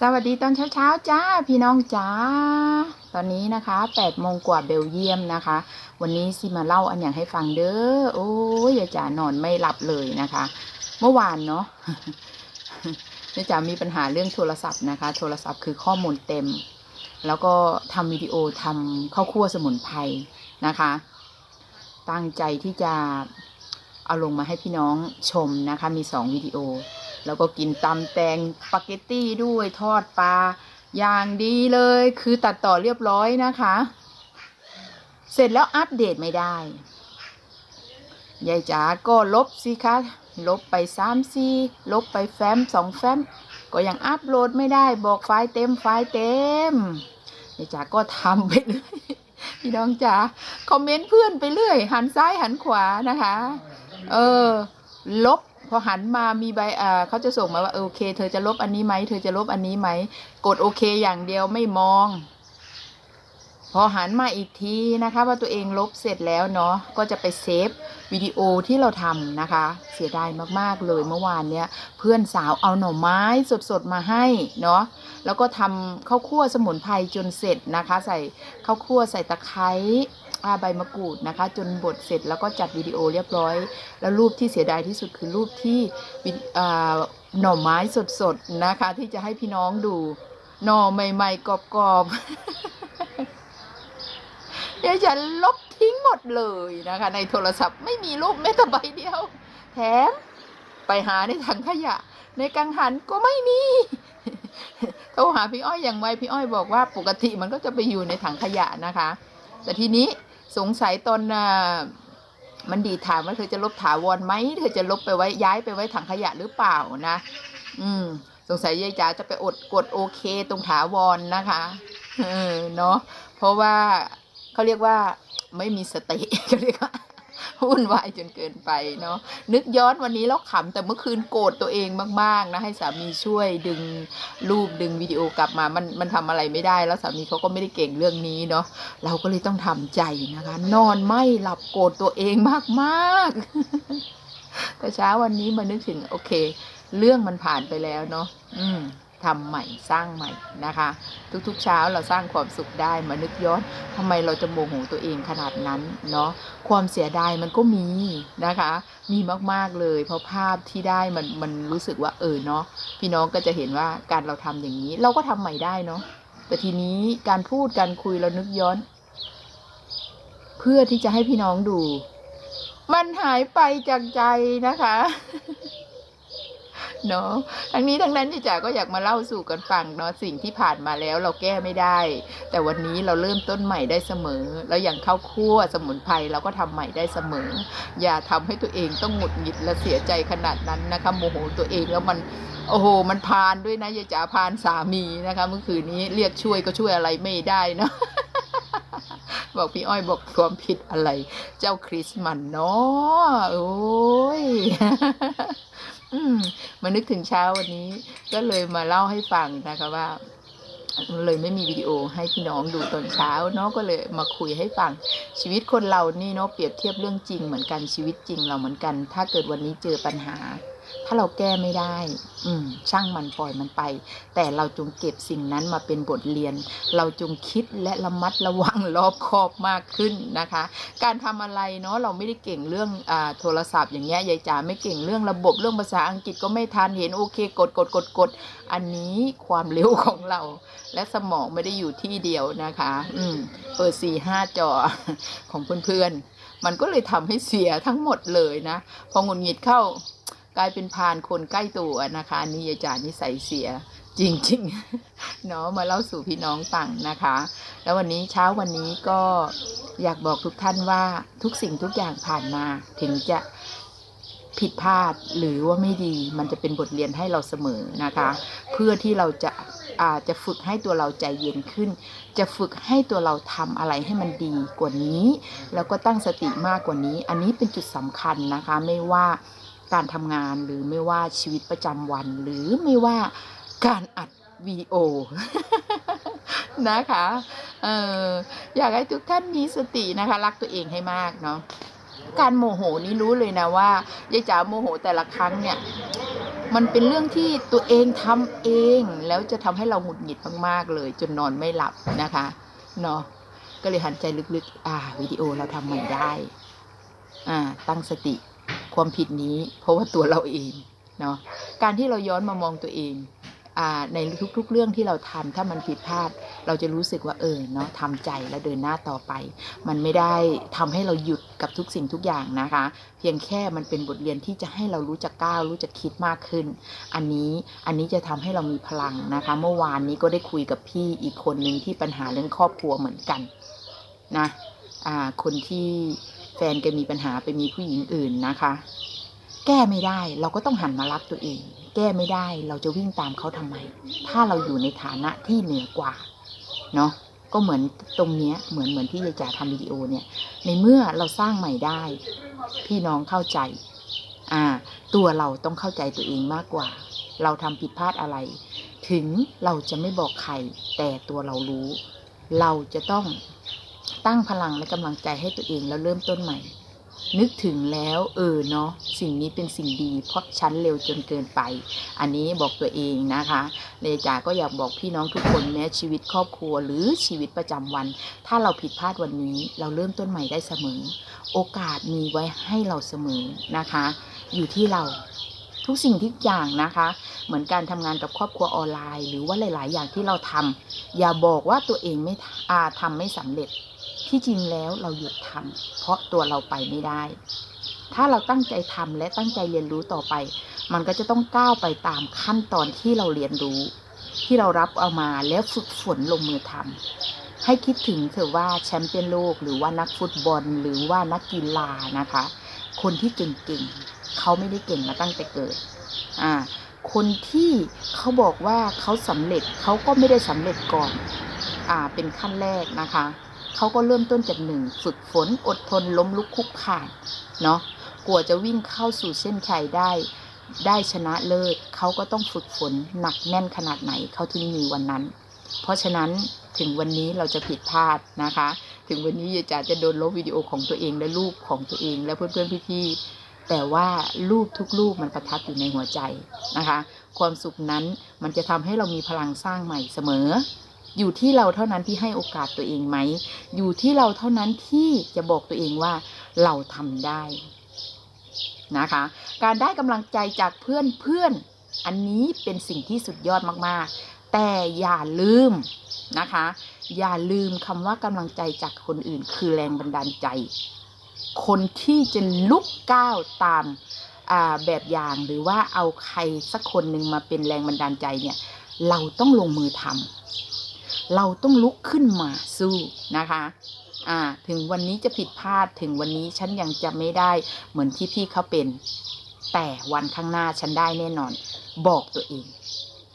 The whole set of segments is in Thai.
สวัสดีตอนเช้าๆจ้าพี่น้องจ้า ตอนนี้นะคะ8โมงกว่าเบลเยียมนะคะ วันนี้สิมาเล่าอันอย่างให้ฟังเด้อโอ้ยยายจ๋านอนไม่หลับเลยนะคะ เมื่อวานเนาะยายจ๋ามีปัญหาเรื่องโทรศัพท์นะคะ โทรศัพท์คือข้อมูลเต็ม แล้วก็ทำวิดีโอทำข้าวคั่วสมุนไพรนะคะ ตั้งใจที่จะเอาลงมาให้พี่น้องชมนะคะ มีสองวิดีโอ แล้วก็กินตำแตงสปาเกตตี้ด้วยทอดปลาอย่างดีเลย คือตัดต่อเรียบร้อยนะคะ เสร็จแล้วอัปเดตไม่ได้ยายจ๋าก็ลบสิคะ ลบไปสามซีลบไปแฟ้มสองแฟ้ม ก็ยังอัปโหลดไม่ได้บอกไฟล์เต็มไฟล์เต็มยายจ๋าก็ทำไปเรื่อยพี่น้องจ๋าคอมเมนต์เพื่อนไปเรื่อย หันซ้ายหันขวานะคะ เออ ลบ พอหันมามีใบอ่าเขาจะส่งมาว่าเออโอเค เธอจะลบอันนี้ไหมเธอจะลบอันนี้ไหมกดโอเคอย่างเดียวไม่มอง พอหันมาอีกทีนะคะ ว่าตัวเองลบเสร็จแล้วเนาะก็จะไปเซฟวิดีโอที่เราทำนะคะ เสียดายมากๆเลยเมื่อวานเนี้ยเพื่อนสาวเอาหน่อไม้สดๆมาให้เนาะแล้วก็ทำข้าวคั่วสมุนไพรจนเสร็จนะคะ ใส่ข้าวคั่วใส่ตะไคร้ อ่าใบมะกรูดนะคะ จนบดเสร็จแล้วก็จัดวิดีโอเรียบร้อย แล้วรูปที่เสียดายที่สุดคือรูปที่หน่อไม้สดๆนะคะ ที่จะให้พี่น้องดูหน่อใหม่ ๆกรอบๆเดี๋ยวฉันลบทิ้งหมดเลยนะคะ ในโทรศัพท์ไม่มีรูปแม้แต่ใบเดียว แถมไปหาในถังขยะ ในกังหันก็ไม่มีโทรหาพี่อ้อยอย่างไวพี่อ้อยบอกว่าปกติมันก็จะไปอยู่ในถังขยะนะคะ แต่ทีนี้ สงสัยตอนมันดีถามว่าเธอจะลบถาวรไหมเธอจะลบไปไว้ย้ายไปไว้ถังขยะหรือเปล่านะ อืม สงสัยยายจ๋าจะไปอดกดโอเคตรงถาวรนะคะเออเนาะเพราะว่าเขาเรียกว่าไม่มีสติเขาเรียกว่า วุ่นวายจนเกินไปเนาะนึกย้อนวันนี้แล้วขำแต่เมื่อคืนโกรธตัวเองมากๆนะให้สามีช่วยดึงรูปดึงวิดีโอกลับมามันมันทำอะไรไม่ได้แล้วสามีเขาก็ไม่ได้เก่งเรื่องนี้เนาะเราก็เลยต้องทำใจนะคะ นอนไม่หลับโกรธตัวเองมากๆแต่เช้าวันนี้มานึกถึงโอเค เรื่องมันผ่านไปแล้วเนาะอืม ทำใหม่สร้างใหม่นะคะ ทุกๆเช้าเราสร้างความสุขได้มานึกย้อนทำไมเราจะโมโหตัวเองขนาดนั้นเนาะความเสียดายมันก็มีนะคะ มีมากๆเลยเพราะภาพที่ได้มันมันรู้สึกว่าเออเนาะพี่น้องก็จะเห็นว่าการเราทำอย่างนี้ เราก็ทำใหม่ได้เนาะแต่ทีนี้การพูดการคุยเรานึกย้อน เพื่อที่จะให้พี่น้องดู มันหายไปจากใจนะคะ เนาะทั้งนี้ทั้งนั้นที่จ๋าก็อยากมาเล่าสู่กันฟังเนาะสิ่งที่ผ่านมาแล้วเราแก้ไม่ได้ แต่วันนี้เราเริ่มต้นใหม่ได้เสมอ แล้วอย่างข้าวคั่วสมุนไพรเราก็ทำใหม่ได้เสมอ อย่าทำให้ตัวเองต้องหงุดหงิดและเสียใจขนาดนั้นนะคะโมโหตัวเองแล้วมันโอ้โห มันพานด้วยนะยายจ๋าพานสามีนะคะ เมื่อคืนนี้เรียกช่วยก็ช่วยอะไรไม่ได้เนาะบอกพี่อ้อยบอกความผิดอะไร เจ้าคริสมันเนาะโอ้ย มานึกถึงเช้าวันนี้ ก็เลยมาเล่าให้ฟังนะคะว่าเลยไม่มีวิดีโอให้พี่น้องดูตอนเช้าเนาะก็เลยมาคุยให้ฟังชีวิตคนเรานี่เนาะเปรียบเทียบเรื่องจริงเหมือนกันชีวิตจริงเราเหมือนกัน ถ้าเกิดวันนี้เจอปัญหา ถ้าเราแก้ไม่ได้ อืม ช่างมันปล่อยมันไป แต่เราจงเก็บสิ่งนั้นมาเป็นบทเรียน เราจงคิดและระมัดระวังรอบคอบมากขึ้นนะคะ การทำอะไรเนาะเราไม่ได้เก่งเรื่องอ่าโทรศัพท์อย่างเงี้ยยายจ๋าไม่เก่งเรื่องระบบเรื่องภาษาอังกฤษก็ไม่ทันเห็นโอเค กดกดกดกดอันนี้ความเร็วของเรา และสมองไม่ได้อยู่ที่เดียวนะคะ อืมเปิดสี่ห้าจอของเพื่อนๆมันก็เลยทำให้เสียทั้งหมดเลยนะ พอหงุดหงิดเข้า กลายเป็นพานคนใกล้ตัวนะคะอันนี่ยายจ๋านิสัยเสียจริงๆเนาะมาเล่าสู่พี่น้องฟังนะคะ แล้ววันนี้เช้าวันนี้ก็อยากบอกทุกท่านว่าทุกสิ่งทุกอย่างผ่านมา ถึงจะผิดพลาดหรือว่าไม่ดี มันจะเป็นบทเรียนให้เราเสมอนะคะ เพื่อที่เราจะอาจจะฝึกให้ตัวเราใจเย็นขึ้น จะฝึกให้ตัวเราทำอะไรให้มันดีกว่านี้ แล้วก็ตั้งสติมากกว่านี้ อันนี้เป็นจุดสำคัญนะคะ ไม่ว่า การทำงานหรือไม่ว่าชีวิตประจำวัน หรือไม่ว่าการอัดวิดีโอนะคะเอออยากให้ทุกท่านมีสตินะคะ รักตัวเองให้มากเนาะการโมโหนี่รู้เลยนะว่ายายจ๋าโมโหแต่ละครั้งเนี่ยมันเป็นเรื่องที่ตัวเองทำเองแล้วจะทำให้เราหงุดหงิดมากๆเลย จนนอนไม่หลับนะคะเนาะก็เลยหันใจลึกๆ อ่าวิดีโอเราทำใหม่ได้ อ่าตั้งสติ ความผิดนี้ เพราะว่าตัวเราเองเนาะการที่เราย้อนมามองตัวเองในทุกๆ เรื่องที่เราทำถ้ามันผิดพลาด เราจะรู้สึกว่าเออเนาะทำใจแล้วเดินหน้าต่อไป มันไม่ได้ทำให้เราหยุดกับทุกสิ่งทุกอย่างนะคะ เพียงแค่มันเป็นบทเรียนที่จะให้เรารู้จักก้าวรู้จักคิดมากขึ้น อันนี้อันนี้จะทำให้เรามีพลังนะคะ เมื่อวานนี้ก็ได้คุยกับพี่อีกคนหนึ่งที่ปัญหาเรื่องครอบครัวเหมือนกันนะอ่าคนที่ แฟนแกมีปัญหาไปมีผู้หญิงอื่นนะคะ แก้ไม่ได้เราก็ต้องหันมารักตัวเอง แก้ไม่ได้เราจะวิ่งตามเขาทำไม ถ้าเราอยู่ในฐานะที่เหนือกว่าเนาะก็เหมือนตรงเนี้ยเหมือนเหมือนที่ยายจ๋าทำวิดีโอเนี่ย ในเมื่อเราสร้างใหม่ได้ พี่น้องเข้าใจ อ่า ตัวเราต้องเข้าใจตัวเองมากกว่า เราทำผิดพลาดอะไร ถึงเราจะไม่บอกใคร แต่ตัวเรารู้ เราจะต้อง ตั้งพลังและกำลังใจให้ตัวเองแล้วเริ่มต้นใหม่ นึกถึงแล้วเออเนาะสิ่งนี้เป็นสิ่งดี เพราะฉันเร็วจนเกินไป อันนี้บอกตัวเองนะคะเลจ๋าก็อยากบอกพี่น้องทุกคนแม้ชีวิตครอบครัวหรือชีวิตประจำวัน ถ้าเราผิดพลาดวันนี้ เราเริ่มต้นใหม่ได้เสมอ โอกาสมีไว้ให้เราเสมอนะคะ อยู่ที่เราทุกสิ่งทุกอย่างนะคะ เหมือนการทำงานกับครอบครัวออนไลน์ หรือว่าหลาย ๆ อย่างที่เราทำอย่าบอกว่าตัวเองไม่อาทำไม่สำเร็จ ที่จริงแล้วเราหยุดทำเพราะตัวเราไปไม่ได้ ถ้าเราตั้งใจทำและตั้งใจเรียนรู้ต่อไป มันก็จะต้องก้าวไปตามขั้นตอนที่เราเรียนรู้ ที่เรารับเอามาแล้วฝึกฝนลงมือทำให้คิดถึงเถอะว่าแชมป์เปี้ยนโลกหรือว่านักฟุตบอล หรือว่านักกีฬานะคะ คนที่เก่งๆเขาไม่ได้เก่งมาตั้งแต่เกิดอ่าคนที่เขาบอกว่าเขาสำเร็จเขาก็ไม่ได้สำเร็จก่อน อ่า เป็นขั้นแรกนะคะ เขาก็เริ่มต้นจากหนึ่งฝึกฝนอดทนล้มลุกคุกคลานเนาะกว่าจะวิ่งเข้าสู่เส้นชัยได้ ได้ชนะเลิศเขาก็ต้องฝึกฝนหนักแน่นขนาดไหนเขาถึงมีวันนั้น เพราะฉะนั้นถึงวันนี้เราจะผิดพลาดนะคะ ถึงวันนี้ยายจ๋าจะโดนลบวิดีโอของตัวเองและรูปของตัวเองและเพื่อนๆพี่ๆแต่ว่ารูปทุกรูปมันประทับอยู่ในหัวใจนะคะ ความสุขนั้นมันจะทำให้เรามีพลังสร้างใหม่เสมอ อยู่ที่เราเท่านั้นที่ให้โอกาสตัวเองไหม อยู่ที่เราเท่านั้นที่จะบอกตัวเองว่าเราทำได้นะคะ การได้กำลังใจจากเพื่อนเพื่อนอันนี้เป็นสิ่งที่สุดยอดมากๆ แต่อย่าลืมนะคะ อย่าลืมคำว่ากำลังใจจากคนอื่น คือแรงบันดาลใจ คนที่จะลุกก้าวตามแบบอย่างหรือว่าเอาใครสักคนหนึ่งมาเป็นแรงบันดาลใจเนี่ย เราต้องลงมือทำ เราต้องลุกขึ้นมาสู้นะคะอ่าถึงวันนี้จะผิดพลาดถึงวันนี้ฉันยังจะไม่ได้เหมือนที่พี่เขาเป็น แต่วันข้างหน้าฉันได้แน่นอน บอกตัวเอง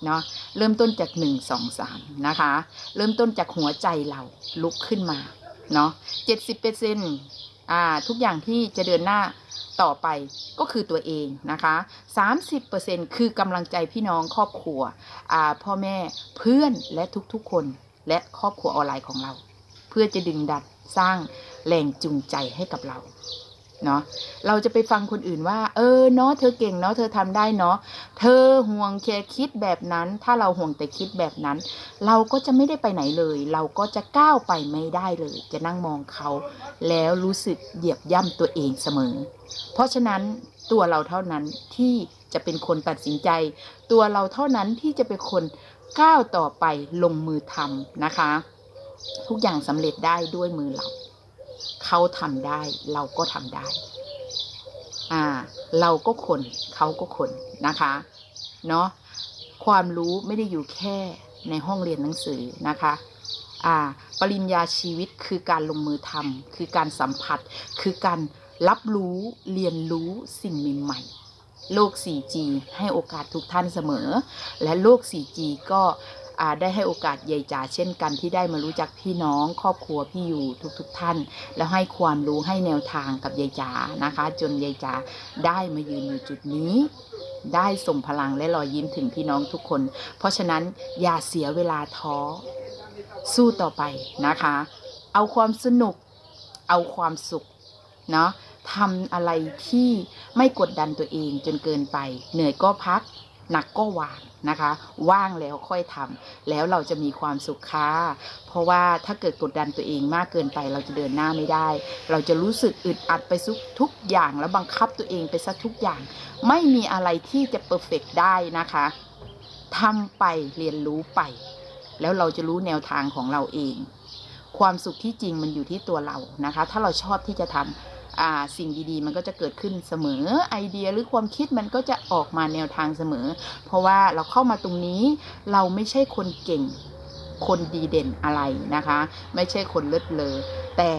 เนาะเริ่มต้นจากหนึ่งสองสามนะคะ เริ่มต้นจากหัวใจเราลุกขึ้นมาเนาะเจ็ดสิบเปอร์เซ็นต์อ่าทุกอย่างที่จะเดินหน้า ต่อไปก็คือตัวเองนะคะสามสิบเปอร์เซ็นต์คือกำลังใจพี่น้องครอบครัวพ่อแม่เพื่อนและทุกๆคนและครอบครัวออนไลน์ของเรา เพื่อจะดึงดันสร้างแรงจูงใจให้กับเรา เนาะเราจะไปฟังคนอื่นว่า เออเนาะเธอเก่งเนาะเธอทำได้เนาะเธอห่วงแค่คิดแบบนั้น ถ้าเราห่วงแต่คิดแบบนั้น เราก็จะไม่ได้ไปไหนเลย เราก็จะก้าวไปไม่ได้เลย จะนั่งมองเขา แล้วรู้สึกเหยียบย่ำตัวเองเสมอ เพราะฉะนั้นตัวเราเท่านั้นที่จะเป็นคนตัดสินใจ ตัวเราเท่านั้นที่จะเป็นคนก้าวต่อไปลงมือทำนะคะ ทุกอย่างสำเร็จได้ด้วยมือเรา เขาทำได้เราก็ทำได้ อ่า เราก็คนเขาก็คนนะคะ เนาะความรู้ไม่ได้อยู่แค่ในห้องเรียนหนังสือนะคะ อ่า ปริญญาชีวิตคือการลงมือทำคือการสัมผัส คือการรับรู้เรียนรู้สิ่งใหม่ๆโลก 4G ให้โอกาสทุกท่านเสมอ และโลก 4G ก็ อาได้ให้โอกาสยายจ๋าเช่นกันที่ได้มารู้จักพี่น้องครอบครัวพี่อยู่ทุกๆทท่าน แล้วให้ความรู้ให้แนวทางกับยายจ๋านะคะ จนยายจ๋าได้มายืนอยู่จุดนี้ได้ส่งพลังและรอยยิ้มถึงพี่น้องทุกคน เพราะฉะนั้นอย่าเสียเวลาท้อ สู้ต่อไปนะคะ เอาความสนุก เอาความสุข เนาะทำอะไรที่ไม่กดดันตัวเองจนเกินไป เหนื่อยก็พัก หนักก็วางนะคะ ว่างแล้วค่อยทำแล้วเราจะมีความสุขค่ะเพราะว่าถ้าเกิดกดดันตัวเองมากเกินไป เราจะเดินหน้าไม่ได้ เราจะรู้สึกอึดอัดไปทุกทุกอย่างแล้วบังคับตัวเองไปซะทุกอย่าง ไม่มีอะไรที่จะเปอร์เฟกได้นะคะทำไปเรียนรู้ไป แล้วเราจะรู้แนวทางของเราเอง ความสุขที่จริงมันอยู่ที่ตัวเรานะคะ ถ้าเราชอบที่จะทำอ่า สิ่งดีๆ มันก็จะเกิดขึ้นเสมอไอเดียหรือความคิดมันก็จะออกมาแนวทางเสมอ เพราะว่าเราเข้ามาตรงนี้เราไม่ใช่คนเก่งคนดีเด่นอะไรนะคะ ไม่ใช่คนเลิศเลอแต่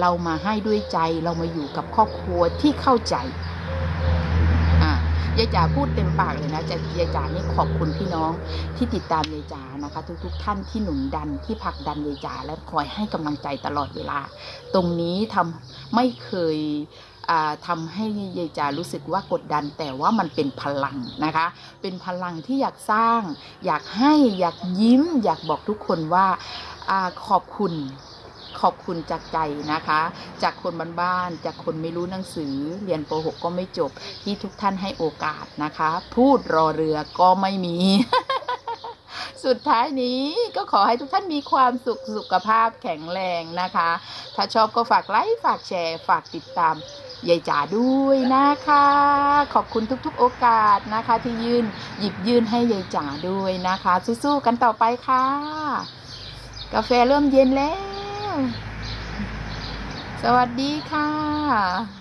เรามาให้ด้วยใจเรามาอยู่กับครอบครัวที่เข้าใจ ยายจ๋าพูดเต็มปากเลยนะจะยายจ๋านี่ขอบคุณพี่น้องที่ติดตามยายจ๋านะคะ ทุกๆท่านที่หนุนดันที่ผลักดันยายจ๋าและคอยให้กำลังใจตลอดเวลา ตรงนี้ทำไม่เคยอ่าทำให้ยายจ๋ารู้สึกว่ากดดัน แต่ว่ามันเป็นพลังนะคะ เป็นพลังที่อยากสร้าง อยากให้อยากยิ้ม อยากบอกทุกคนว่าอาขอบคุณ ขอบคุณจากใจนะคะ จากคนบ้านๆจากคนไม่รู้หนังสือ เรียนป .6 ก็ไม่จบที่ทุกท่านให้โอกาสนะคะ พูดรอเรือก็ไม่มีสุดท้ายนี้ก็ขอให้ทุกท่านมีความสุขสุขภาพแข็งแรงนะคะ ถ้าชอบก็ฝากไลค์ฝากแชร์ฝากติดตามยายจ๋าด้วยนะคะ ขอบคุณทุกๆโอกาสนะคะ ที่ยื่นหยิบยื่นให้ยายจ๋าด้วยนะคะ สู้ๆกันต่อไปค่ะ กาแฟเริ่มเย็นแล้ว สวัสดีค่ะ